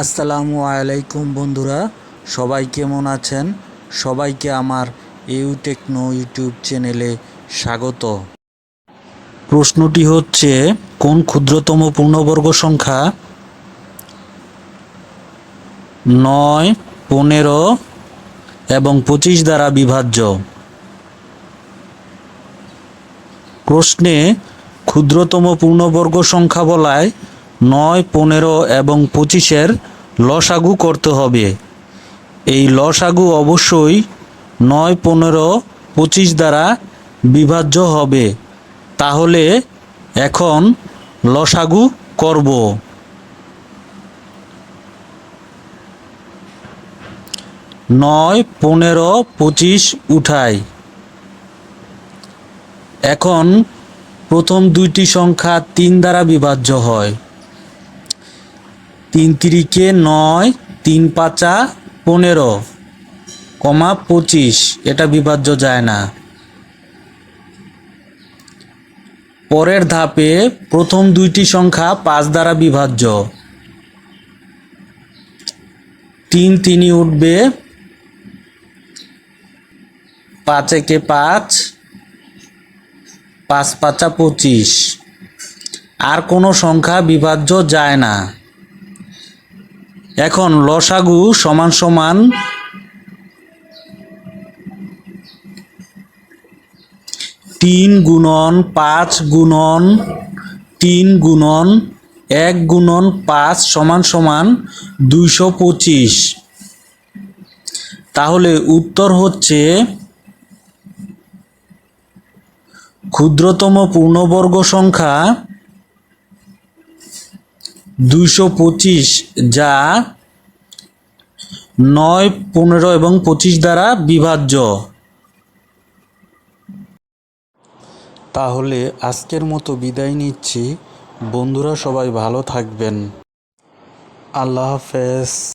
আসসালামু আলাইকুম বন্ধুরা, সবাই কেমন আছেন? সবাইকে আমার ইউ টেকনো ইউটিউব চ্যানেলে স্বাগত। প্রশ্নটি হচ্ছে, কোন ক্ষুদ্রতম পূর্ণবর্গ সংখ্যা? নয়, পনেরো এবং পঁচিশ দ্বারা বিভাজ্য। প্রশ্নে ক্ষুদ্রতম পূর্ণবর্গ সংখ্যা বলায় নয়, পনেরো এবং পঁচিশের লসাগু করতে হবে। এই লসাগু অবশ্যই নয়, পনেরো, পঁচিশ দ্বারা বিভাজ্য হবে। তাহলে এখন লসাগু করব। নয়, পনেরো, পঁচিশ উঠাই। এখন প্রথম দুইটি সংখ্যা তিন দ্বারা বিভাজ্য হয়। তিন তিরিকে নয়, তিন পাঁচা পনেরো, কমা পঁচিশ। এটা বিভাজ্য যায় না। পরের ধাপে প্রথম দুইটি সংখ্যা পাঁচ দ্বারা বিভাজ্য। তিন তিনি উঠবে পাঁচ একে পাঁচ পাঁচ পাঁচা পঁচিশ। আর কোনো সংখ্যা বিভাজ্য যায় না। এখন লসাগু সমান সমান তিন গুণন পাঁচ গুণন তিন গুণন এক গুণন পাঁচ সমান সমান দুইশো পঁচিশ। তাহলে উত্তর হচ্ছে ক্ষুদ্রতম পূর্ণবর্গ সংখ্যা দুইশো পঁচিশ যা নয়, পনেরো এবং পঁচিশ দ্বারা বিভাজ্য। তাহলে আজকের মতো বিদায় নিচ্ছি। বন্ধুরা সবাই ভালো থাকবেন। আল্লাহ হাফেজ।